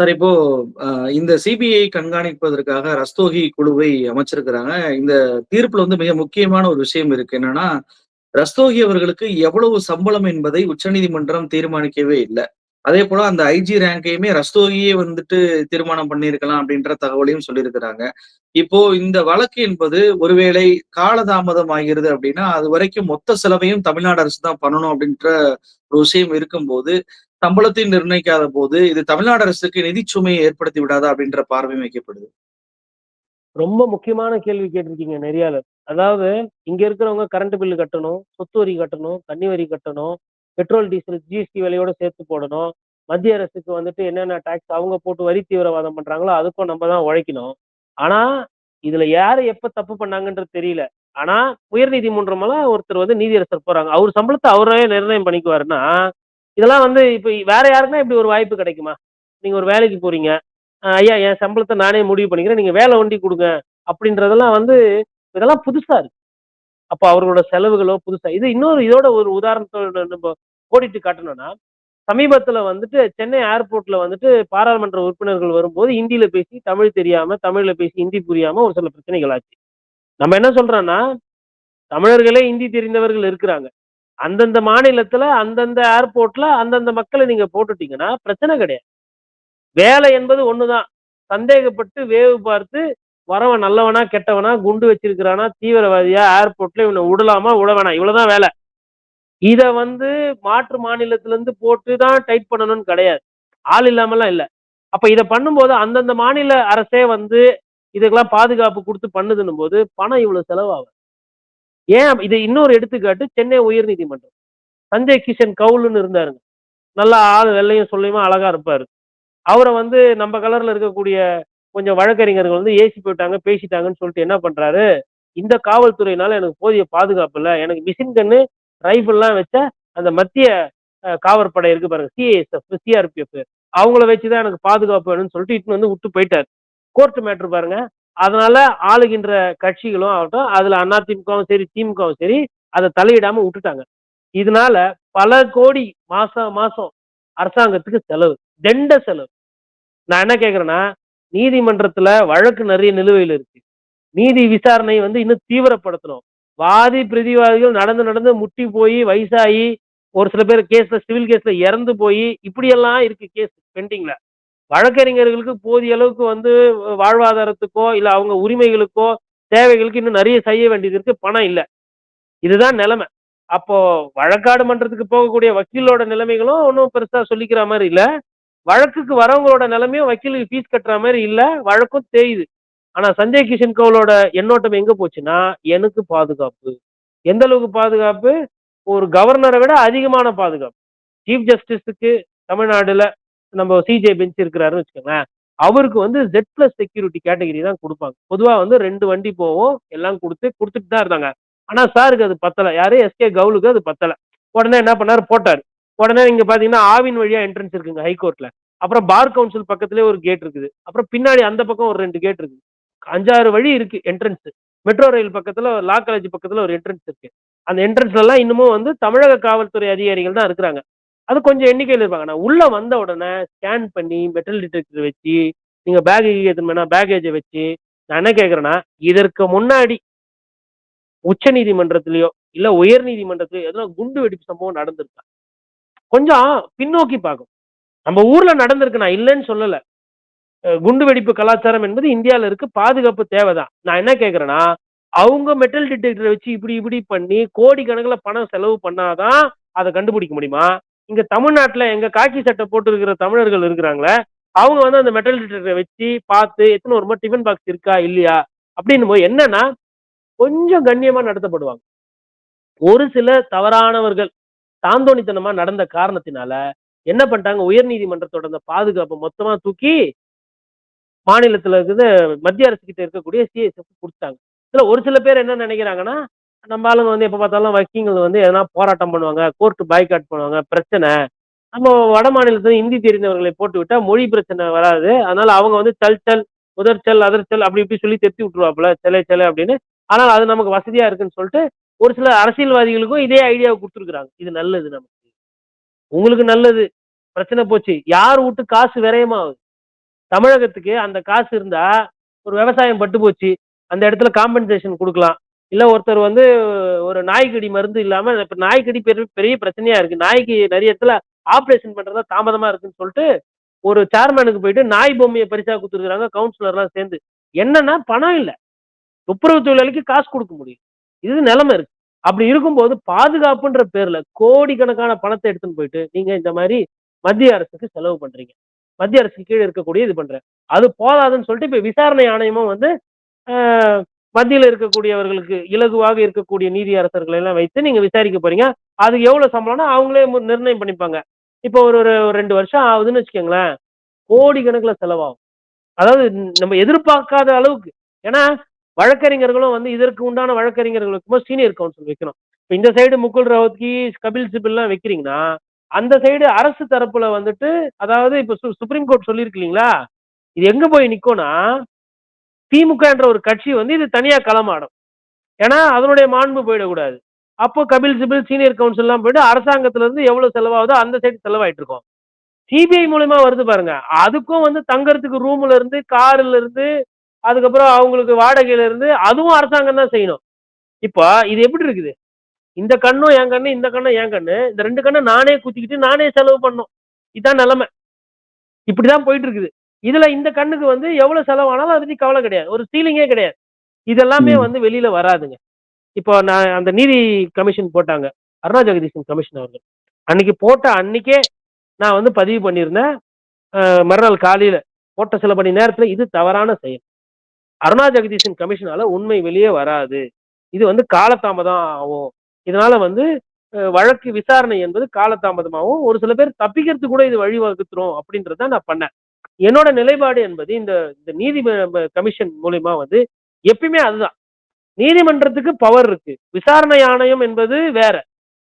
Sir இப்போ இந்த CBI கண்காணிப்பதற்காக Rastogi குழுவை அமைச்சிருக்கிறாங்க. இந்த தீர்ப்புல வந்து மிக முக்கியமான ஒரு விஷயம் இருக்கு. என்னன்னா, ரஸ்தோகி அவர்களுக்கு எவ்வளவு சம்பளம் என்பதை உச்சநீதிமன்றம் தீர்மானிக்கவே இல்ல. அதேபோல அந்த ஐஜி ரேங்கையுமே ரஸ்தோகியே வந்துட்டு தீர்மானம் பண்ணியிருக்கலாம் அப்படின்ற தகவலையும் சொல்லியிருக்கிறாங்க. இப்போ இந்த வழக்கு என்பது ஒருவேளை காலதாமதம் ஆகிறது அப்படின்னா, அது வரைக்கும் மொத்த செலவையும் தமிழ்நாடு அரசு தான் பண்ணணும் அப்படின்ற ஒரு விஷயம் இருக்கும்போது, சம்பளத்தையும் நிர்ணயிக்காத போது, இது தமிழ்நாடு அரசுக்கு நிதி சுமையை ஏற்படுத்தி விடாதா அப்படின்ற பார்வையும் வைக்கப்படுது. ரொம்ப முக்கியமான கேள்வி கேட்டிருக்கீங்க நெறியாளர். அதாவது இங்க இருக்கிறவங்க கரண்ட் பில் கட்டணும், சொத்து வரி கட்டணும், தண்ணி வரி கட்டணும், பெட்ரோல், டீசல் ஜிஎஸ்டி விலையோட சேர்த்து போடணும். மத்திய அரசுக்கு வந்துட்டு என்னென்ன டாக்ஸ் அவங்க போட்டு வரி தீவிரவாதம் பண்றாங்களோ, அதுக்கும் நம்ம தான் உழைக்கணும். ஆனா, இதுல யாரு எப்ப தப்பு பண்ணாங்கன்றது தெரியல. ஆனா, உயர்நீதிமன்றமெல்லாம் ஒருத்தர் வந்து நீதியரசர் போறாங்க. அவர் சம்பளத்தை அவரே நிர்ணயம் பண்ணிக்குவாருன்னா, இதெல்லாம் வந்து இப்ப வேற யாருக்குன்னா இப்படி ஒரு வாய்ப்பு கிடைக்குமா? நீங்க ஒரு வேலைக்கு போறீங்க. ஐயா என் சம்பளத்தை நானே முடிவு பண்ணிக்கிறேன். நீங்க வேலை ஒண்டி கொடுங்க அப்படின்றதெல்லாம் வந்து இதெல்லாம் புதுசா இருக்கு. அப்ப அவர்களோட செலவுகளோ புதுசா இது இன்னொரு இதோட ஒரு உதாரணத்தோட நம்ம கோடிட்டு காட்டணும்னா, சமீபத்துல வந்துட்டு சென்னை ஏர்போர்ட்ல வந்துட்டு பாராளுமன்ற உறுப்பினர்கள் வரும்போது ஹிந்தியில பேசி, தமிழ் தெரியாம, தமிழ்ல பேசி ஹிந்தி புரியாம ஒரு சில பிரச்சனைகள் ஆச்சு. நம்ம என்ன சொல்றோம்னா, தமிழர்களே ஹிந்தி தெரிந்தவர்கள் இருக்கிறாங்க. அந்தந்த மாநிலத்துல, அந்தந்த ஏர்போர்ட்ல அந்தந்த மக்களை நீங்க போட்டுட்டீங்கன்னா பிரச்சனை கிடையாது. வேலை என்பது ஒண்ணுதான். சந்தேகப்பட்டு வேவு பார்த்து வரவன் நல்லவனா, கெட்டவனா, குண்டு வச்சிருக்கிறானா, தீவிரவாதியா, ஏர்போர்ட்ல இவனை விடலாமா விட வேணாம். இவ்வளவுதான் வேலை. இதை வந்து மாற்று மாநிலத்துல இருந்து போட்டு தான் டைட் பண்ணணும்னு கிடையாது. ஆள் இல்லாமலாம் இல்லை அப்ப இதை பண்ணும்போது அந்தந்த மாநில அரசே வந்து இதுக்கெல்லாம் பாதுகாப்பு கொடுத்து பண்ணுதுன்னும் போது பணம் இவ்வளவு செலவாகும். ஏன் இது இன்னொரு எடுத்துக்காட்டு சென்னை உயர்நீதிமன்றம். சஞ்சய் கிஷன் கவுலுன்னு இருந்தாருங்க. நல்லா ஆள் வெள்ளையும் சொல்லியுமா அழகா இருப்பாரு. அவரை வந்து நம்ம கலர்ல இருக்கக்கூடிய கொஞ்சம் வழக்கறிஞர்கள் வந்து ஏசி போயிட்டாங்க, பேசிட்டாங்கன்னு சொல்லிட்டு என்ன பண்றாரு, இந்த காவல்துறையினால எனக்கு போதிய பாதுகாப்பு இல்லை எனக்கு மிஷின் கன்னு, ரைஃபிள்லாம் வச்ச அந்த மத்திய காவற்படை இருக்கு பாருங்க. சிஏஎஸ்எஃப் சிஆர்பிஎஃப் அவங்கள வச்சு தான் எனக்கு பாதுகாப்பு வேணும்னு சொல்லிட்டு இட்டுன்னு வந்து விட்டு போயிட்டாரு. கோர்ட் மேட்ரு பாருங்க. அதனால ஆளுகின்ற கட்சிகளும் ஆகட்டும், அதுல அதிமுகவும் சரி, திமுகவும் சரி, அதை தலையிடாம விட்டுட்டாங்க இதனால பல கோடி மாசம் மாசம் அரசாங்கத்துக்கு செலவு. தண்ட செலவு. நான் என்ன கேட்கிறேன்னா, நீதிமன்றத்துல வழக்கு நிறைய நிலுவையில் இருக்கு. நீதி விசாரணை வந்து இன்னும் தீவிரப்படுத்தணும். வாதி, பிரதிவாதிகள் நடந்து நடந்து முட்டி போய் வயசாயி, ஒரு சில பேர் கேஸ்ல சிவில் கேஸ்ல இறந்து போய் இப்படியெல்லாம் இருக்கு கேஸ் பெண்டிங்ல. வழக்கறிஞர்களுக்கு போதிய அளவுக்கு வந்து வாழ்வாதாரத்துக்கோ, இல்லை அவங்க உரிமைகளுக்கோ, தேவைகளுக்கு இன்னும் நிறைய செய்ய வேண்டியது இருக்கு. பணம் இல்லை இதுதான் நிலைமை. அப்போ வழக்காடு மன்றத்துக்கு போகக்கூடிய வக்கீலோட நிலைமைகளும் ஒன்றும் பெருசா சொல்லிக்கிற மாதிரி இல்லை வழக்குக்கு வரவங்களோட நிலைமையும் வக்கீலுக்கு ஃபீஸ் கட்டுற மாதிரி இல்லை வழக்கும் தெரியுது ஆனா சஞ்சய் கிஷன் கவுலோட எண்ணோட்டம் எங்க போச்சுன்னா, எனக்கு பாதுகாப்பு. எந்த அளவுக்கு பாதுகாப்பு? ஒரு கவர்னரை விட அதிகமான பாதுகாப்பு. சீஃப் ஜஸ்டிஸுக்கு தமிழ்நாடுல நம்ம சிஜே பெஞ்ச் இருக்கிறாருன்னு வச்சுக்கோங்களேன். அவருக்கு வந்து ஜெட் பிளஸ் செக்யூரிட்டி கேட்டகரி தான் கொடுப்பாங்க பொதுவா வந்து ரெண்டு வண்டி போவோம் எல்லாம் கொடுத்து கொடுத்துட்டு தான் இருந்தாங்க. ஆனா சாருக்கு அது பத்தல. யாரு? எஸ்கே கவுலுக்கு அது பத்தல. உடனே என்ன பண்ணாரு? போட்டாரு. உடனே இங்கே பாத்தீங்கன்னா, ஆவின் வழியா என்ட்ரன்ஸ் இருக்குங்க ஹைகோர்ட்ல. அப்புறம் பார் கவுன்சில் பக்கத்துலேயே ஒரு கேட் இருக்குது. அப்புறம் பின்னாடி அந்த பக்கம் ஒரு ரெண்டு கேட் இருக்குது அஞ்சாறு வழி இருக்கு என்ட்ரன்ஸ். மெட்ரோ ரயில் பக்கத்துல லா காலேஜ் பக்கத்துல ஒரு என்ட்ரன்ஸ் இருக்கு. அந்த என்ட்ரன்ஸ்லலாம் இன்னமும் வந்து தமிழக காவல்துறை அதிகாரிகள் தான் இருக்கிறாங்க. அது கொஞ்சம் எண்ணிக்கையில் இருப்பாங்க. நான் உள்ள வந்த உடனே ஸ்கேன் பண்ணி, மெட்டல் டிடெக்டர் வச்சு, நீங்க பேக் கீக் பேக்கேஜை வச்சு, நான் என்ன கேட்குறேன்னா இதற்கு முன்னாடி உச்ச உச்சநீதிமன்றத்திலயோ, இல்ல உயர்நீதிமன்றத்திலயோ எதனா குண்டு வெடிப்பு சம்பவம் நடந்திருக்கா? கொஞ்சம் பின்னோக்கி பார்க்கும் நம்ம ஊர்ல நடந்திருக்கு நான் இல்லைன்னு சொல்லல. குண்டு வெடிப்பு கலாச்சாரம் என்பது இந்தியாவில் இருக்கு. பாதுகாப்பு தேவைதான். நான் என்ன கேட்குறேன்னா அவங்க மெட்டல் டிடெக்டரை வச்சு இப்படி இப்படி பண்ணி கோடிக்கணக்கில் பணம் செலவு பண்ணாதான் அதை கண்டுபிடிக்க முடியுமா? இங்க தமிழ்நாட்டுல எங்க காக்கி சட்டை போட்டு இருக்கிற தமிழர்கள் இருக்கிறாங்களே, அவங்க வந்து அந்த மெட்டல் டிடெக்டரை வச்சு பார்த்து எத்தன வருமா டிஃபன் பாக்ஸ் இருக்கா? இல்லையா? அப்படின்னு போது என்னன்னா, கொஞ்சம் கண்ணியமா நடத்தப்படுவாங்க. ஒரு சில தவறானவர்கள் தாந்தோணித்தனமா நடந்த காரணத்தினால, என்ன பண்ணிட்டாங்க, உயர்நீதிமன்றத்தோட அந்த பாதுகாப்பை மொத்தமா தூக்கி மாநிலத்துல இருக்குது மத்திய அரசு கிட்ட இருக்கக்கூடிய சிஎஸ்எஃப் கொடுத்தாங்க இதுல ஒரு சில பேர் என்ன நினைக்கிறாங்கன்னா, நம்ம ஆளுங்க வந்து எப்போ பார்த்தாலும் வக்கீங்கள் வந்து எதனா போராட்டம் பண்ணுவாங்க, கோர்ட்டு பாய்காட் பண்ணுவாங்க, பிரச்சனை. நம்ம வட மாநிலத்தில் இந்தி தெரிந்தவர்களை போட்டுவிட்டா மொழி பிரச்சனை வராது. அதனால அவங்க வந்து சல் சல், முதற்சல் அதர் அப்படி இப்படி சொல்லி தெத்தி விட்டுருவாப்புல. சிலை சிலை அப்படின்னு. ஆனால் அது நமக்கு வசதியா இருக்குன்னு சொல்லிட்டு, ஒரு சில அரசியல்வாதிகளுக்கும் இதே ஐடியாவை கொடுத்துருக்குறாங்க இது நல்லது நமக்கு. உங்களுக்கு நல்லது. பிரச்சனை போச்சு. யார் விட்டு காசு விரயமாகுது? தமிழகத்துக்கு அந்த காசு இருந்தா ஒரு விவசாயம் பட்டு போச்சு அந்த இடத்துல காம்பன்சேஷன் கொடுக்கலாம் இல்ல ஒருத்தர் வந்து ஒரு நாய்க்கடி மருந்து இல்லாம இப்ப நாய்க்கடி பெரிய பெரிய பிரச்சனையா இருக்கு. நாய்க்கு நிறைய இடத்துல ஆப்ரேஷன் பண்றதா தாமதமா இருக்குன்னு சொல்லிட்டு ஒரு சேர்மேனுக்கு போயிட்டு நாய் பொம்மையை பரிசா கொடுத்துருக்காங்க கவுன்சிலர்லாம் சேர்ந்து. என்னன்னா பணம் இல்லை. துப்புரவு தொழிலாளிக்கு காசு கொடுக்க முடியும். இது நிலைமை இருக்கு. அப்படி இருக்கும்போது பாதுகாப்புன்ற பேர்ல கோடிக்கணக்கான பணத்தை எடுத்துன்னு போயிட்டு நீங்க இந்த மாதிரி மத்திய அரசுக்கு செலவு பண்றீங்க. மத்திய அரசுக்கு கீழே இருக்கக்கூடிய இது பண்றேன். அது போதாதுன்னு சொல்லிட்டு இப்ப விசாரணை ஆணையமும் வந்து மத்தியில் இருக்கக்கூடியவர்களுக்கு இலகுவாக இருக்கக்கூடிய நீதி அரசர்களை எல்லாம் வைத்து நீங்க விசாரிக்க போறீங்க. அதுக்கு எவ்வளவு சம்பளம்னா அவங்களே மு- நிர்ணயம் பண்ணிப்பாங்க. இப்போ ஒரு ஒரு ரெண்டு வருஷம் ஆகுதுன்னு வச்சுக்கோங்களேன். கோடிக்கணக்கில் செலவாகும். அதாவது நம்ம எதிர்பார்க்காத அளவுக்கு. ஏன்னா வழக்கறிஞர்களும் வந்து இதற்கு உண்டான வழக்கறிஞர்களுக்கும் சீனியர் கவுன்சில் வைக்கணும். இப்போ இந்த சைடு முகுல் ரவத்கி கபில் சிபில்லாம் வைக்கிறீங்கன்னா அந்த சைடு அரசு தரப்புல வந்துட்டு அதாவது இப்போ சு- சுப்ரீம் கோர்ட் சொல்லியிருக்கு இல்லைங்களா? இது எங்க போய் நிற்கோன்னா திமுக என்ற ஒரு கட்சி வந்து இது தனியா களமாடும். ஏன்னா அதனுடைய மாண்பு போயிடக்கூடாது. அப்போ கபில் சிபில் சீனியர் கவுன்சில்லாம் போயிட்டு அரசாங்கத்துல இருந்து எவ்வளவு செலவாகுதோ அந்த சைடு செலவாயிட்டு இருக்கோம். சிபிஐ மூலயமா வருது பாருங்க. அதுக்கும் வந்து தங்கறதுக்கு ரூம்ல இருந்து கார்ல இருந்து அதுக்கப்புறம் அவங்களுக்கு வாடகையில இருந்து அதுவும் அரசாங்கம் தான் செய்யணும். இப்போ இது எப்படி இருக்குது? இந்த கண்ணும் என் கண்ணு இந்த கண்ணும் என் கண்ணு இந்த ரெண்டு கண்ணை நானே குத்திக்கிட்டு நானே செலவு பண்ணும். இதுதான் நிலைமை. இப்படிதான் போயிட்டு இருக்குது. இதுல இந்த கண்ணுக்கு வந்து எவ்வளவு செலவானாலும் அதை பத்தி கவலை கிடையாது. ஒரு சீலிங்கே கிடையாது. இதெல்லாமே. வந்து வெளியில வராதுங்க. இப்போ நான் அந்த நீதி கமிஷன் போட்டாங்க. அருணா ஜெகதீசன் கமிஷன் அவர்கள். அன்னைக்கு போட்ட அன்னைக்கே நான் வந்து பதிவு பண்ணியிருந்தேன். மறுநாள் காலையில போட்ட சில மணி நேரத்துல இது தவறான செயல். அருணா ஜெகதீசன் கமிஷனால உண்மை வெளியே வராது. இது வந்து காலதாமதம் ஆகும். இதனால வந்து வழக்கு விசாரணை என்பது காலதாமதமாகும். ஒரு சில பேர் தப்பிக்கிறதுக்கு கூட இது வழிவகுத்துரும் அப்படின்றத நான் பண்ணேன். என்னோட நிலைப்பாடு என்பது இந்த இந்த நீதி கமிஷன் மூலியமா வந்து எப்பயுமே அதுதான். நீதிமன்றத்துக்கு பவர் இருக்கு. விசாரணை ஆணையம் என்பது வேற.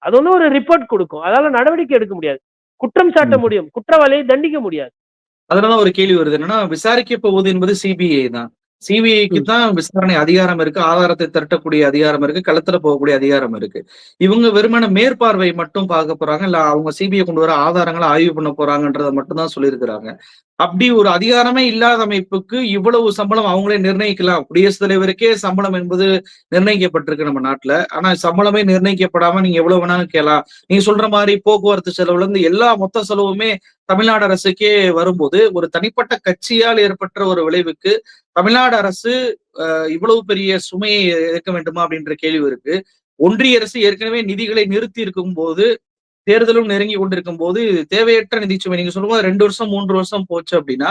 அது வந்து ஒரு ரிப்போர்ட் கொடுக்கும். அதால நடவடிக்கை எடுக்க முடியாது. குற்றம் சாட்ட. முடியும். குற்றவாளியை தண்டிக்க முடியாது. அதனால ஒரு கேள்வி வருது என்னன்னா விசாரிக்க போவது என்பது சிபிஐ தான். சிபிஐக்கு. தான் விசாரணை அதிகாரம் இருக்கு. ஆதாரத்தை திரட்டக்கூடிய அதிகாரம் இருக்கு. களத்துல போகக்கூடிய அதிகாரம் இருக்கு. இவங்க வெறுமன மேற்பார்வை மட்டும் பார்க்க போறாங்க. இல்ல அவங்க சிபிஐ கொண்டு வர ஆதாரங்களை ஆய்வு பண்ண போறாங்கன்றத மட்டும் தான் சொல்லியிருக்கிறாங்க. அப்படி ஒரு அதிகாரமே இல்லாத அமைப்புக்கு இவ்வளவு சம்பளம் அவங்களே நிர்ணயிக்கலாம். குடியரசுத் தலைவருக்கே சம்பளம் என்பது நிர்ணயிக்கப்பட்டிருக்கு நம்ம நாட்டுல. ஆனா சம்பளமே நிர்ணயிக்கப்படாம நீங்க எவ்வளவு வேணாலும் கேட்கலாம் நீங்க சொல்ற மாதிரி போக்குவரத்து செலவுல இருந்து எல்லா மொத்த செலவுமே தமிழ்நாடு அரசுக்கே வரும்போது ஒரு தனிப்பட்ட கட்சியால் ஏற்பட்ட ஒரு விளைவுக்கு தமிழ்நாடு அரசு இவ்வளவு பெரிய சுமையை இருக்க வேண்டுமா அப்படின்ற கேள்வி இருக்கு. ஒன்றிய அரசு ஏற்கனவே நிதிகளை நிறுத்தி இருக்கும் போது தேர்தலும் நெருங்கி கொண்டிருக்கும் போது தேவையற்ற நிதிச்சுமை நீங்க சொல்லும்போது ரெண்டு வருஷம் மூன்று வருஷம் போச்சு அப்படின்னா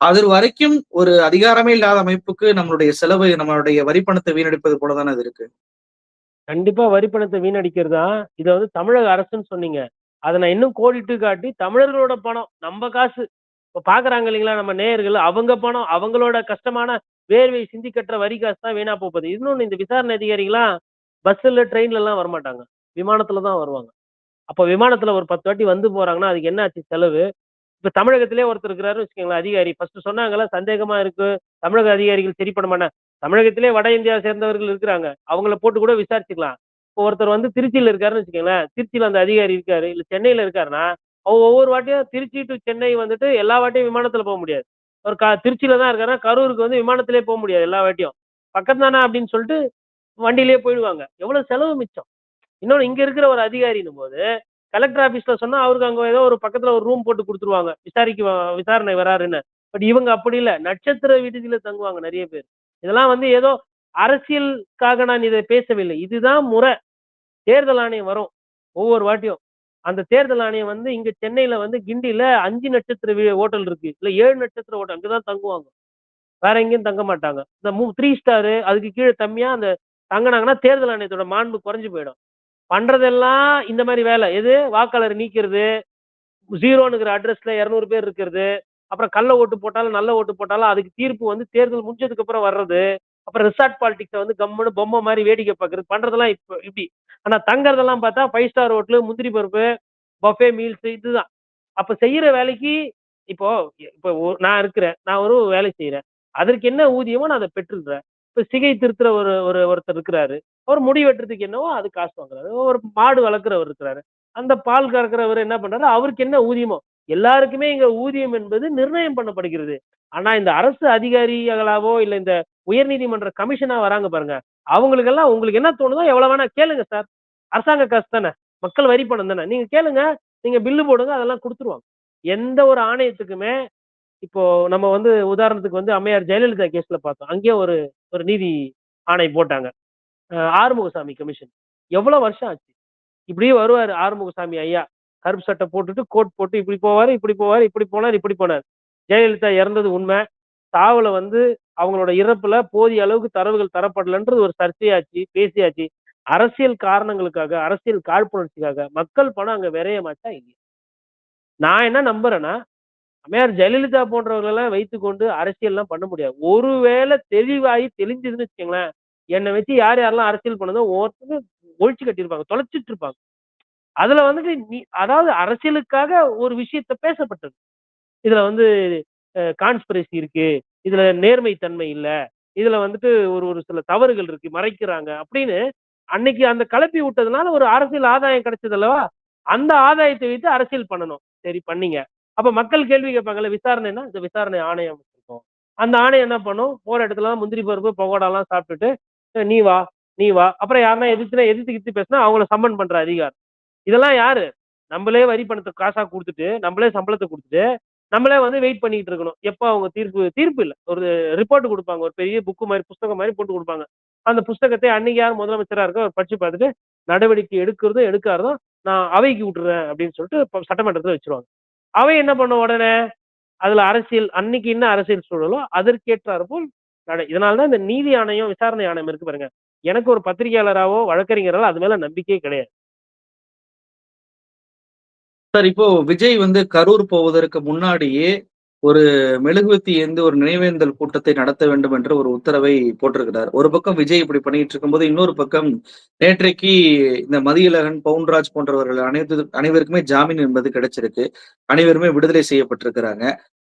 அது வரைக்கும் ஒரு அதிகாரமே இல்லாத அமைப்புக்கு நம்மளுடைய செலவு நம்மளுடைய வரிப்பணத்தை வீணடிப்பது போலதானே அது இருக்கு? கண்டிப்பா வரிப்பணத்தை வீணடிக்கிறது தான். இதை வந்து தமிழக அரசுன்னு சொன்னீங்க. அதை நான் இன்னும் கோடிட்டு காட்டி தமிழர்களோட பணம் நம்ம காசு. இப்போ பாக்குறாங்க இல்லைங்களா நம்ம நேயர்கள் அவங்க பணம் அவங்களோட கஷ்டமான வேர்வை சிந்தி கட்டுற வரி காசு தான் வீணா போகுது. இன்னொன்னு இந்த விசாரணை அதிகாரிகளாம் பஸ்ஸில் ட்ரெயின்ல எல்லாம் வரமாட்டாங்க. விமானத்துல தான் வருவாங்க. அப்போ விமானத்தில் ஒரு பத்து வாட்டி வந்து போகிறாங்கன்னா அதுக்கு என்ன ஆச்சு செலவு? இப்போ தமிழகத்திலே ஒருத்தர் இருக்கிறாருன்னு வச்சுக்கோங்களேன் அதிகாரி. ஃபர்ஸ்ட் சொன்னாங்கல்ல சந்தேகமாக இருக்கு. தமிழக அதிகாரிகள் சரி பண்ண மாட்டேன் தமிழகத்திலே வட இந்தியா சேர்ந்தவர்கள் இருக்கிறாங்க. அவங்கள போட்டு கூட விசாரிச்சுக்கலாம். இப்போ ஒருத்தர் வந்து திருச்சியில் இருக்காருன்னு வச்சுக்கோங்களேன் திருச்சியில் அந்த அதிகாரி இருக்காரு இல்லை சென்னையில் இருக்காருன்னா அவர் ஒவ்வொரு வாட்டியும் திருச்சி டு சென்னை வந்துட்டு எல்லா வாட்டியும் விமானத்தில் போக முடியாது. ஒரு க திருச்சியில தான் இருக்காருன்னா கரூருக்கு வந்து விமானத்திலே போக முடியாது எல்லா வாட்டியும். பக்கம் தானே அப்படின்னு சொல்லிட்டு வண்டியிலேயே போயிடுவாங்க. எவ்வளவு செலவு மிச்சம்? இன்னொன்று இங்க இருக்கிற ஒரு அதிகாரின்னும் போது கலெக்டர் ஆபீஸ்ல சொன்னா அவருக்கு அங்க ஏதோ ஒரு பக்கத்துல ஒரு ரூம் போட்டு கொடுத்துருவாங்க. விசாரிக்க வ- விசாரணை வராருன்னு. பட் இவங்க அப்படி இல்லை. நட்சத்திர விடுதியில தங்குவாங்க நிறைய பேர். இதெல்லாம் வந்து ஏதோ அரசியலுக்காக நான் இதை பேசவில்லை. இதுதான் முறை. தேர்தல் ஆணையம் வரும். ஒவ்வொரு வாட்டியும். அந்த தேர்தல் ஆணையம் வந்து இங்க சென்னையில வந்து கிண்டியில அஞ்சு நட்சத்திர ஹோட்டல் இருக்கு. இல்ல ஏழு நட்சத்திர ஹோட்டல் அங்கதான் தங்குவாங்க. வேற எங்கேயும் தங்க மாட்டாங்க. இந்த மூ த்ரீ ஸ்டாரு அதுக்கு கீழே தம்மியா அந்த தங்கினாங்கன்னா தேர்தல் ஆணையத்தோட மாண்பு குறைஞ்சு போயிடும். பண்றதெல்லாம் இந்த மாதிரி வேலை. எது? வாக்காளர் நீக்கிறது ஜீரோனுங்கிற அட்ரஸ்ல இரநூறு பேர் இருக்கிறது அப்புறம் கள்ள ஓட்டு போட்டாலும் நல்ல ஓட்டு போட்டாலும் அதுக்கு தீர்ப்பு வந்து தேர்தல் முடிஞ்சதுக்கு அப்புறம் வர்றது அப்புறம் ரிசார்ட் பாலிடிக்ஸை வந்து கம்முன்னு பொம்மை மாதிரி வேடிக்கை பார்க்கறது பண்றதெல்லாம் இப்போ இப்படி. ஆனா தங்கறதெல்லாம் பார்த்தா ஃபைவ் ஸ்டார் ஹோட்டலு முந்திரி பருப்பு பஃபே மீல்ஸ் இதுதான். அப்ப செய்யற வேலைக்கு இப்போ இப்போ நான் இருக்கிறேன் நான் ஒரு வேலை செய்யறேன் அதற்கு என்ன ஊதியமோ நான் அதை பெற்றுடுறேன். இப்போ சிகை திருத்துற ஒரு ஒரு ஒருத்தர் இருக்கிறாரு. அவர் முடி வெட்டுறதுக்கு என்னவோ அது காசு வாங்குறாரு. ஒரு மாடு வளர்க்குறவர் இருக்கிறாரு. அந்த பால் கறக்கிறவர் என்ன பண்றாரு? அவருக்கு என்ன ஊதியமோ? எல்லாருக்குமே இங்க ஊதியம் என்பது நிர்ணயம் பண்ணப்படுகிறது. ஆனா இந்த அரசு அதிகாரிகளாவோ இல்ல இந்த உயர்நீதிமன்ற கமிஷனா வராங்க பாருங்க. அவங்களுக்கெல்லாம் உங்களுக்கு என்ன தோணுதோ எவ்வளவு வேணா கேளுங்க சார். அரசாங்க காசு தானே. மக்கள் வரி பணம் தானே. நீங்க கேளுங்க. நீங்க பில்லு போடுங்க அதெல்லாம் கொடுத்துருவாங்க. எந்த ஒரு ஆணையத்துக்குமே இப்போ நம்ம வந்து உதாரணத்துக்கு வந்து அம்மையார் ஜெயலலிதா கேஸ்ல பார்த்தோம். அங்கேயே ஒரு ஒரு நீதி ஆணை போட்டாங்க. ஆறுமுகசாமி கமிஷன். எவ்வளவு வருஷம் ஆச்சு? இப்படியே வருவார் ஆறுமுகசாமி ஐயா. கருப்பு சட்டை போட்டுட்டு கோட் போட்டு இப்படி போவார் இப்படி போவார் இப்படி போனார் இப்படி போனார். ஜெயலலிதா இறந்தது உண்மை. சாவுல வந்து அவங்களோட இறப்புல போதிய அளவுக்கு தரவுகள் தரப்படலன்றது ஒரு சர்ச்சையாச்சு பேசியாச்சு. அரசியல் காரணங்களுக்காக அரசியல் காழ்ப்புணர்ச்சிக்காக மக்கள் பணம் அங்க விரயமாச்சா இல்லையா? நான் என்ன நம்புறேன்னா அம்மையார் ஜெயலலிதா போன்றவர்களெல்லாம் வைத்துக்கொண்டு அரசியல்லாம் பண்ண முடியாது. ஒருவேளை தெளிவாகி தெளிஞ்சதுன்னு வச்சுக்கோங்களேன் என்னை வச்சு யார் யாரெல்லாம் அரசியல் பண்ணதோ ஒவ்வொருத்தரும் ஒழிச்சு கட்டியிருப்பாங்க தொலைச்சிட்டு இருப்பாங்க. அதுல வந்துட்டு நீ அதாவது அரசியலுக்காக ஒரு விஷயத்த பேசப்பட்டது. இதுல வந்து கான்ஸ்பிரசி இருக்கு இதுல நேர்மை தன்மை இல்லை இதுல வந்துட்டு ஒரு ஒரு சில தவறுகள் இருக்கு மறைக்கிறாங்க அப்படின்னு அன்னைக்கு அந்த கலப்பி விட்டதுனால ஒரு அரசியல் ஆதாயம் கிடைச்சது அல்லவா? அந்த ஆதாயத்தை வைத்து அரசியல் பண்ணணும். சரி பண்ணீங்க. அப்ப மக்கள் கேள்வி கேட்பாங்கல்ல விசாரணைனா இந்த விசாரணை ஆணையம் இருக்கும் அந்த ஆணையம் என்ன பண்ணும்? போற இடத்துல முந்திரி பருப்பு பகோடாலாம் சாப்பிட்டுட்டு நீ வா நீ வா. அப்புறம் யாருன்னா எதிர்த்து எதிர்த்து கித்து பேசினா அவங்கள சம்மன் பண்ற அதிகாரம் இதெல்லாம் யாரு? நம்மளே வரி பணத்தை காசா கொடுத்துட்டு நம்மளே சம்பளத்தை கொடுத்துட்டு நம்மளே வந்து வெயிட் பண்ணிட்டு இருக்கணும். எப்போ அவங்க தீர்ப்பு தீர்ப்பு இல்லை. ஒரு ரிப்போர்ட் கொடுப்பாங்க. ஒரு பெரிய புக்கு மாதிரி புஸ்தகம் மாதிரி போட்டு கொடுப்பாங்க. அந்த புஸ்தகத்தை அன்னைக்கு யார் முதலமைச்சரா இருக்கோ அவர் படிச்சு பார்த்துட்டு நடவடிக்கை எடுக்கிறதும் எடுக்காததும் நான் அவைக்கு விட்டுறேன். அப்படின்னு சொல்லிட்டு சட்டமன்றத்தில் வச்சிருவாங்க. அவன் என்ன பண்ண உடனே? அதுல அரசியல் அன்னைக்கு என்ன அரசியல் சூழலோ அதற்கேற்றாறு போல் நட இதனால தான் இந்த நீதி ஆணையம் விசாரணை ஆணையம் இருக்கு பாருங்க. எனக்கு ஒரு பத்திரிகையாளராவோ வழக்கறிஞராவோ அது மேல நம்பிக்கையே கிடையாது. சார் இப்போ விஜய் வந்து கரூர் போவதற்கு முன்னாடியே ஒரு மெழுகுவத்தி ஏந்து ஒரு நினைவேந்தல் கூட்டத்தை நடத்த வேண்டும் என்று ஒரு உத்தரவை போட்டிருக்கிறார். ஒரு பக்கம் விஜய் இப்படி பண்ணிட்டு இருக்கும்போது இன்னொரு பக்கம் நேற்றைக்கு இந்த மதியழகன் பவுன்ராஜ் போன்றவர்கள் அனைத்து அனைவருக்குமே ஜாமீன் என்பது கிடைச்சிருக்கு. அனைவருமே விடுதலை செய்யப்பட்டிருக்கிறாங்க.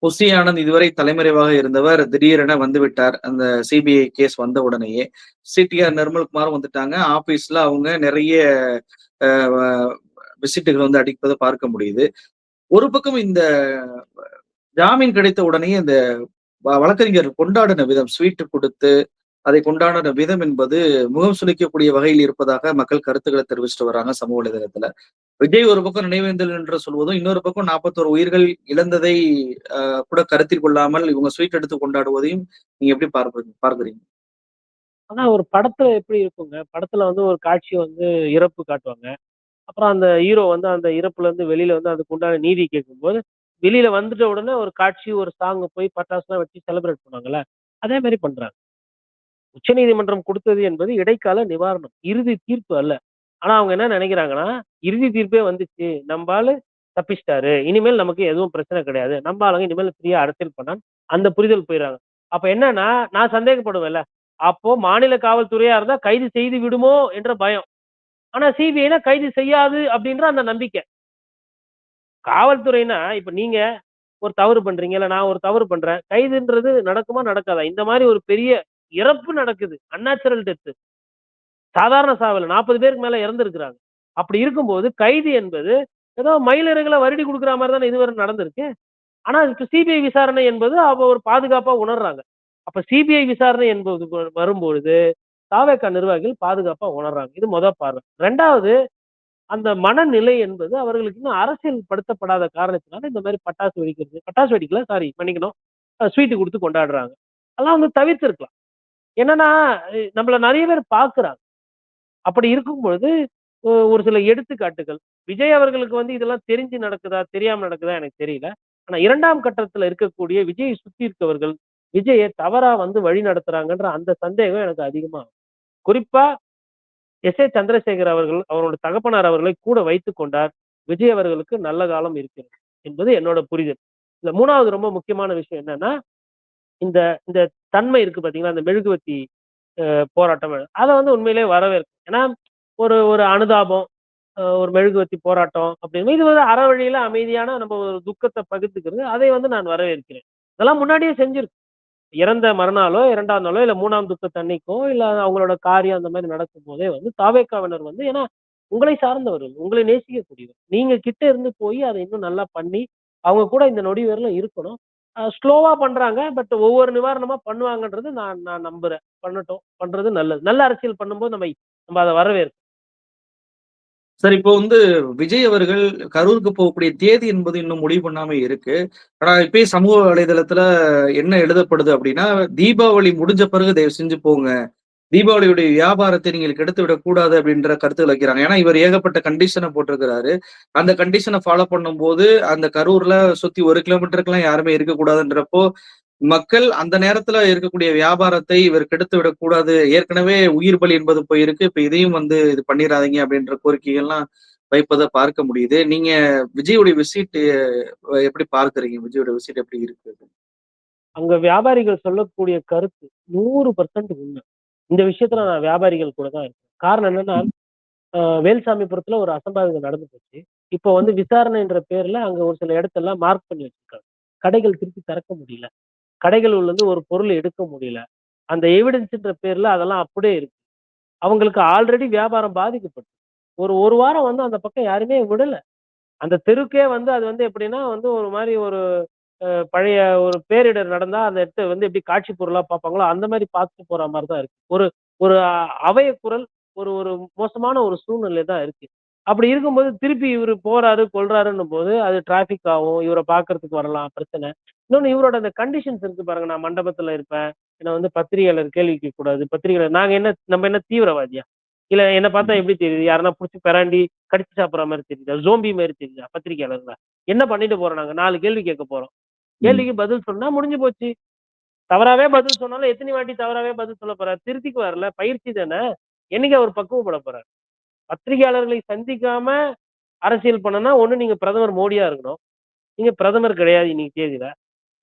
புசி ஆனந்த் இதுவரை தலைமறைவாக இருந்தவர். திடீரென வந்துவிட்டார். அந்த சிபிஐ கேஸ் வந்த உடனேயே. சிடிஆர் நிர்மல்குமார் வந்துட்டாங்க. ஆபீஸ்ல அவங்க நிறைய விசிட்டுகள் வந்து அடிப்பதை பார்க்க முடியுது. ஒரு பக்கம் இந்த ஜாமீன் கிடைத்த உடனே இந்த வ- வழக்கறிஞர் கொண்டாடின விதம் ஸ்வீட் கொடுத்து அதை கொண்டாடின விதம் என்பது முகம் சுளிக்கக்கூடிய வகையில் இருப்பதாக மக்கள் கருத்துக்களை தெரிவிச்சுட்டு வராங்க சமூக வலைதளத்துல. விஜய் ஒரு பக்கம் நினைவேந்தல் என்று சொல்வதும் இன்னொரு பக்கம் நாற்பத்தோரு உயிர்கள் இழந்ததை ஆஹ், கூட கருத்தில் கொள்ளாமல் இவங்க ஸ்வீட் எடுத்து கொண்டாடுவதையும் நீங்க எப்படி பார்ப்பீங்க பார்க்குறீங்க? ஆனா ஒரு படத்துல எப்படி இருக்குங்க? படத்துல வந்து ஒரு காட்சி வந்து இறப்பு காட்டுவாங்க. அப்புறம் அந்த ஹீரோ வந்து அந்த இறப்புல இருந்து வெளியில வந்து அதுக்கு உண்டான நீதி கேட்கும்போது வெளியில வந்துட்ட உடனே ஒரு காட்சி ஒரு சாங் போய் பட்டாசுலாம் வச்சு செலிப்ரேட் பண்ணுவாங்கல்ல அதே மாதிரி பண்றாங்க. உச்சநீதிமன்றம் கொடுத்தது என்பது இடைக்கால நிவாரணம் இறுதி தீர்ப்பு அல்ல. ஆனா அவங்க என்ன நினைக்கிறாங்கன்னா இறுதி தீர்ப்பே வந்துச்சு. நம்பால தப்பிச்சிட்டாரு. இனிமேல் நமக்கு எதுவும் பிரச்சனை கிடையாது. நம்ம ஆளுங்க இனிமேல் ஃப்ரீயா அரசியல் பண்ணான் அந்த புரிதல் போயிடுறாங்க. அப்ப என்னன்னா நான் சந்தேகப்படுவேன்ல. அப்போ மாநில காவல்துறையா இருந்தா கைது செய்து விடுமோ என்ற பயம். ஆனா சிபிஐனா கைது செய்யாது அப்படின்ற அந்த நம்பிக்கை. காவல்துறைனா இப்ப நீங்க ஒரு தவறு பண்றீங்க இல்ல நான் ஒரு தவறு பண்றேன் கைதுன்றது நடக்குமா நடக்காதா? இந்த மாதிரி ஒரு பெரிய இறப்பு நடக்குது அன்நேச்சுரல் டெத்து சாதாரண சாவில் நாற்பது பேருக்கு மேல இறந்துருக்குறாங்க. அப்படி இருக்கும்போது கைது என்பது ஏதோ மயிலிறகுல வருடி கொடுக்குற மாதிரி தானே இதுவரை நடந்திருக்கு. ஆனா இப்ப சிபிஐ விசாரணை என்பது அவ ஒரு பாதுகாப்பா உணர்றாங்க. அப்ப சிபிஐ விசாரணை என்பது வரும்பொழுது தாவேக்கா நிர்வாகிகள் பாதுகாப்பா உணர்றாங்க. இது முத பார்வை. ரெண்டாவது அந்த மனநிலை என்பது அவர்களுக்கு இன்னும் அரசியல் படுத்தப்படாத காரணத்தினால இந்த மாதிரி பட்டாசு வெடிக்கிறது. பட்டாசு வெடிக்கல சாரி மன்னிக்கணும். ஸ்வீட்டு கொடுத்து கொண்டாடுறாங்க. அதெல்லாம் வந்து தவிர்த்திருக்கலாம். என்னன்னா நம்மள நிறைய பேர் பாக்குறாங்க. அப்படி இருக்கும் பொழுது ஒரு சில எடுத்துக்காட்டுகள். விஜய் அவர்களுக்கு வந்து இதெல்லாம் தெரிஞ்சு நடக்குதா தெரியாம நடக்குதா எனக்கு தெரியல. ஆனா இரண்டாம் கட்டத்துல இருக்கக்கூடிய விஜய் சுத்தி இருக்கவர்கள் விஜயை தவறா வந்து வழி நடத்துறாங்கன்ற அந்த சந்தேகம் எனக்கு அதிகமா இருக்கு. குறிப்பா எஸ் ஏ சந்திரசேகர் அவர்கள் அவரோட தகப்பனார் அவர்களை கூட வைத்துக் கொண்டார். விஜய் அவர்களுக்கு நல்ல காலம் இருக்கிறது என்பது என்னோட புரிதல். இந்த மூணாவது ரொம்ப முக்கியமான விஷயம் என்னன்னா இந்த இந்த தன்மை இருக்கு பாத்தீங்களா இந்த மெழுகுவத்தி அஹ், போராட்டம். அதை வந்து உண்மையிலேயே வரவேற்கும் ஏன்னா ஒரு ஒரு அனுதாபம் ஒரு மெழுகுவத்தி போராட்டம் அப்படின்னு. இது வந்து அற வழியில அமைதியான நம்ம ஒரு துக்கத்தை பகிர்ந்துக்கிறது. அதை வந்து நான் வரவேற்கிறேன். இதெல்லாம் முன்னாடியே செஞ்சிருக்கு இறந்த மறுநாளோ இரண்டாம் நாளோ இல்ல மூணாம் துக்கத்தன்னைக்கோ இல்ல அவங்களோட காரியம் அந்த மாதிரி நடக்கும் போதே வந்து தாவேக்காவினர் வந்து ஏன்னா உங்களை சார்ந்தவர்கள் உங்களை நேசிக்கக்கூடியவர் நீங்க கிட்ட இருந்து போய் அதை இன்னும் நல்லா பண்ணி அவங்க கூட இந்த நொடி இருக்கணும். ஸ்லோவா பண்றாங்க. பட் ஒவ்வொரு நிவாரணமா பண்ணுவாங்கன்றது நான் நான் நம்புறேன். பண்ணட்டும். பண்றது நல்லது. நல்ல அரசியல் பண்ணும்போது நம்ம நம்ம அதை வரவேற்கும் சார் இப்போ வந்து விஜய் அவர்கள் கரூருக்கு போகக்கூடிய தேதி என்பது இன்னும் முடிவு பண்ணாம இருக்கு. ஆனா இப்பயே சமூக வலைதளத்துல என்ன எழுதப்படுது அப்படின்னா "தீபாவளி முடிஞ்ச பிறகு தயவு செஞ்சு போங்க. தீபாவளியுடைய வியாபாரத்தை நீங்கள் கெடுத்து விடக்கூடாது" அப்படின்ற கருத்துக்கள் வைக்கிறாங்க. ஏன்னா இவர் ஏகப்பட்ட கண்டிஷனை போட்டிருக்கிறாரு. அந்த கண்டிஷனை ஃபாலோ பண்ணும்போது, அந்த கரூர்ல சுத்தி ஒரு கிலோமீட்டருக்குலாம் யாருமே இருக்கக்கூடாதுன்றப்போ, மக்கள் அந்த நேரத்துல இருக்கக்கூடிய வியாபாரத்தை இவர் கெடுத்து விடக்கூடாது. ஏற்கனவே உயிர் பலி என்பது போயிருக்கு. இப்ப இதையும் வந்து இது பண்ணிடாதீங்க அப்படின்ற கோரிக்கைகள்லாம் வைப்பதை பார்க்க முடியுது. நீங்க விஜயுடைய விசிட் எப்படி பார்க்குறீங்க? விஜயுடைய விசிட் எப்படி இருக்கு? அங்க வியாபாரிகள் சொல்லக்கூடிய கருத்து நூறு பர்சன்ட் உண்மை இந்த விஷயத்துல நான் வியாபாரிகள் கூட தான் இருக்கேன். காரணம் என்னன்னா, வேல்சாமிபுரத்துல ஒரு அசம்பாவிதம் நடந்து போச்சு. இப்போ வந்து விசாரணைன்ற பேர்ல அங்க ஒரு சில இடத்தெல்லாம் மார்க் பண்ணி வச்சிருக்காங்க. கடைகள் திருப்பி திறக்க முடியல. கடைகளுள்ள இருந்து ஒரு பொருள் எடுக்க முடியல. அந்த எவிடன்ஸ்ன்ற பேர்ல அதெல்லாம் அப்படியே இருக்கு. அவங்களுக்கு ஆல்ரெடி வியாபாரம் பாதிக்கப்பட்டு. ஒரு ஒரு வாரம் வந்து அந்த பக்கம் யாருமே விடல. அந்த தெருக்கே வந்து அது வந்து எப்படின்னா வந்து ஒரு மாதிரி ஒரு பழைய ஒரு பேரிடர் நடந்தா அந்த இடத்த வந்து எப்படி காட்சி பொருளா பார்ப்பாங்களோ, அந்த மாதிரி பார்த்துட்டு போற மாதிரி தான் இருக்கு. ஒரு ஒரு அவய குரல் ஒரு ஒரு மோசமான ஒரு சூழ்நிலை தான் இருக்கு. அப்படி இருக்கும்போது திருப்பி இவரு போறாரு, கொல்றாருன்னும் போது அது டிராஃபிக் ஆகும். இவர பார்க்கறதுக்கு வரலாம் பிரச்சனை. இன்னொன்னு இவரோட அந்த கண்டிஷன்ஸ் இருக்கு பாருங்க. நான் மண்டபத்துல இருப்பேன். என்ன வந்து பத்திரிகையாளர் கேள்வி கேட்கக்கூடாது. பத்திரிகையாளர் நாங்க என்ன நம்ம என்ன தீவிரவாதியா? இல்ல என்ன பார்த்தா. எப்படி தெரியுது? யாருன்னா புடிச்சு பெராண்டி கடிச்சு சாப்பிடுற மாரி தெரியுதா? ஜோம்பி மாரி தெரியுதா? பத்திரிகையாளர்களா? என்ன பண்ணிட்டு போறோம் நாங்க? 4 கேள்வி கேட்க போறோம். கேள்விக்கு பதில் சொன்னா முடிஞ்சு போச்சு. தவறாவே பதில் சொன்னாலும் எத்தனை வாட்டி தவறாவே பதில் சொல்ல போறாரு? திருத்திக்குவார்ல. பயிற்சி தானே. என்னைக்கு அவர் பக்குவப்பட போறாரு? பத்திரிகையாளர்களை சந்திக்காம அரசியல் பண்ணனா ஒண்ணு நீங்க பிரதமர் மோடியா இருக்கணும். நீங்க பிரதமர் கிடையாது இன்னைக்கு தேதியில.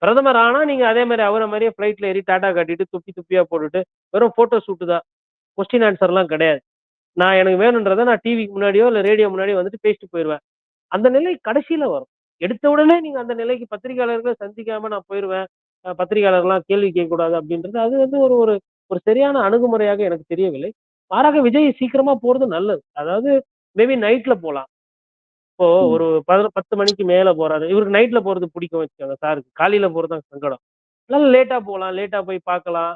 பிரதமர் ஆனா நீங்க அதே மாதிரி அவரை மாதிரியே ஃப்ளைட்ல ஏறி டாட்டா காட்டிட்டு, துப்பி துப்பியா போட்டுட்டு, வெறும் ஃபோட்டோ ஷூட்டு தான். கொஸ்டின் ஆன்சர்லாம் கிடையாது. நான் எனக்கு வேணுன்றத நான் டிவிக்கு முன்னாடியோ, இல்ல ரேடியோ முன்னாடியோ வந்துட்டு பேசிட்டு போயிருவேன். அந்த நிலை கடைசியில வரும். எடுத்த உடனே நீங்க அந்த நிலைக்கு பத்திரிகையாளர்களை சந்திக்காம நான் போயிருவேன். அ பத்திரிகையாளர்லாம் கேள்வி கேட்கக்கூடாது அப்படின்றது, அது வந்து ஒரு ஒரு ஒரு சரியான அணுகுமுறையாக எனக்கு தெரியவில்லை. மாறாக விஜய் சீக்கிரமா போறது நல்லது. அதாவது மேபி நைட்ல போலாம். இப்போ. ஒரு பதி 10 மணிக்கு மேல போறாரு. இவருக்கு நைட்ல போறது பிடிக்கும் வச்சுக்கோங்க சாருக்கு. காலையில போறது தான் சங்கடம். அதனால லேட்டா போலாம். லேட்டா போய் பார்க்கலாம்.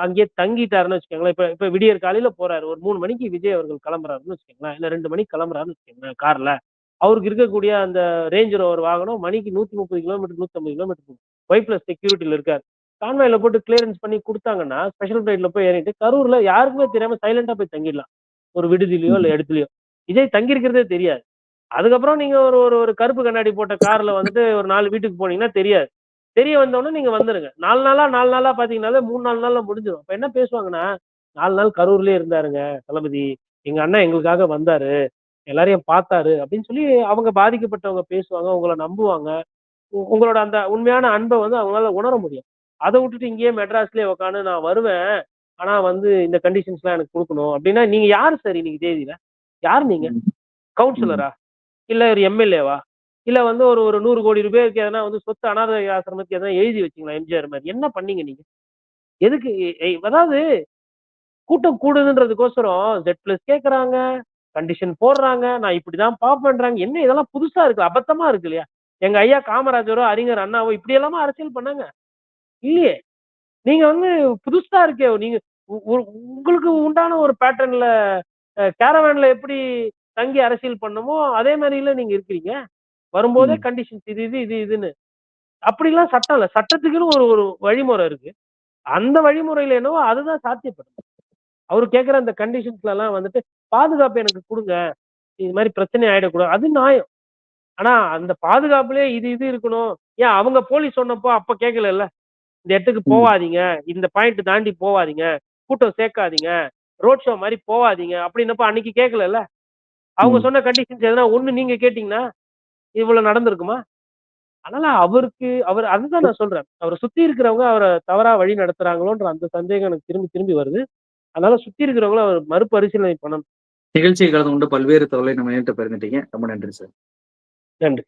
அங்கேயே தங்கிட்டாருன்னு வச்சுக்கோங்களேன். இப்ப இப்ப விடியற் காலையில போறாரு. ஒரு 3 மணிக்கு விஜய் அவர்கள் கிளம்புறாருன்னு வச்சுக்கோங்களேன். இல்ல 2 மணிக்கு கிளம்புறாருன்னு வச்சுக்கோங்களேன் கார்ல. அவருக்கு இருக்கக்கூடிய அந்த ரேஞ்ச் ரோவர் வாகனம் மணிக்கு 130 கிலோமீட்டர், 150 கிலோமீட்டர் போகும். ஒய் பிளஸ் செக்யூரிட்டில இருக்காரு. கான்வாய்ல போட்டு கிளியரன்ஸ் பண்ணி குடுத்தாங்கன்னா, ஸ்பெஷல் ஃபிளைட்ல போய் ஏறிட்டு கரூர்ல யாருக்குமே தெரியாம சைலன்ட்டா போய் தங்கிடலாம். ஒரு விடுதியிலயோ, இல்ல. இடத்துலயோ. விஜய் தங்கியிருக்கிறதே தெரியாது. அதுக்கப்புறம் நீங்க ஒரு ஒரு ஒரு கருப்பு கண்ணாடி போட்ட கார்ல வந்துட்டு ஒரு 4 வீட்டுக்கு போனீங்கன்னா தெரியாது. தெரிய வந்தோனே நீங்க வந்துருங்க. 4 நாளா 4 நாளா பார்த்தீங்கன்னாலே 3, 4 நாள்ல முடிஞ்சிரும். அப்ப என்ன பேசுவாங்கன்னா, 4 நாள் கரூர்லயே இருந்தாருங்க தளபதி. எங்க அண்ணன் எங்களுக்காக வந்தாரு. எல்லாரையும் பார்த்தாரு அப்படின்னு சொல்லி அவங்க பாதிக்கப்பட்டவங்க பேசுவாங்க. உங்கள நம்புவாங்க. உங்களோட அந்த உண்மையான அன்ப வந்து அவங்களால உணர முடியும். அத விட்டுட்டு இங்கேயே மெட்ராஸ்லயே உட்காந்து நான் வருவேன். ஆனா வந்து இந்த கண்டிஷன்ஸ்லாம் எனக்கு குடுக்கணும் அப்படின்னா, நீங்க யாரு சார் இன்னைக்கு தேதியில? யார் நீங்க? கவுன்சிலரா? இல்ல ஒரு எம்.எல்.ஏவா? இல்ல வந்து ஒரு ஒரு 100 கோடி ரூபாய்க்கு எதனா வந்து சொத்து அனாதை ஆசிரமத்துக்கு எதனா எழுதி வச்சீங்களா எம்ஜிஆர் மாரி? என்ன பண்ணீங்க நீங்க? எதுக்கு அதாவது கூட்டம் கூடுதுன்றதுக்கோசரம் Z+ கேட்கறாங்க. கண்டிஷன் போடுறாங்க. நான் இப்படிதான் பார்ப்பேன்றாங்க. என்ன இதெல்லாம் புதுசா இருக்கு. அபத்தமா இருக்கு இல்லையா? எங்க ஐயா காமராஜரோ, அறிஞர் அண்ணாவோ இப்படி எல்லாமா அரசியல் பண்ணாங்க? இல்லையே. நீங்க வந்து புதுசா இருக்கே. நீங்க உங்களுக்கு உண்டான ஒரு பேட்டர்ன்ல கேரவான்ல எப்படி தங்கி அரசியல் பண்ணணுமோ, அதே மாரில நீங்க இருக்கிறீங்க. வரும்போதே. கண்டிஷன்ஸ் இது இது இது இதுன்னு. அப்படிலாம் சட்டம் இல்ல. சட்டத்துக்குன்னு ஒரு ஒரு வழிமுறை இருக்கு. அந்த வழிமுறையில என்னவோ அதுதான் சாத்தியப்படும். அவரு கேட்கிற அந்த கண்டிஷன்ஸ்லலாம் வந்துட்டு, பாதுகாப்பு எனக்கு குடுங்க. இது மாரி பிரச்சனை ஆயிடக்கூடாது. அது நியாயம். ஆனா அந்த பாதுகாப்புலயே இது இது இருக்கணும். ஏன் அவங்க போலீஸ் சொன்னப்போ அப்ப கேட்கலல்ல. இந்த இடத்துக்கு. போவாதீங்க. இந்த பாயிண்ட் தாண்டி போவாதீங்க. கூட்டம் சேர்க்காதீங்க. ரோட் ஷோ மாரி போவாதீங்க. அப்படின்னப்ப அன்னைக்கு கேட்கலல்ல. அவங்க. சொன்ன கண்டிஷன்ஸ் எதனா ஒண்ணு நீங்க கேட்டீங்கன்னா, இவ்வளவு நடந்திருக்குமா? அதனால அவருக்கு அவர் அதுதான் நான் சொல்றேன். அவர சுத்தி இருக்கிறவங்க அவர தவறா வழி நடத்துறாங்களோன்ற அந்த சந்தேகம் எனக்கு திரும்பி திரும்பி வருது. அதனால சுத்தி இருக்கிறவங்கள அவர் மறுபரிசீலனை பண்ணணும். நிகழ்ச்சியில் கலந்து கொண்டு பல்வேறு தகவலை நம்ம என்கிட்ட பகிர்ந்துட்டீங்க. ரொம்ப நன்றி சார். நன்றி.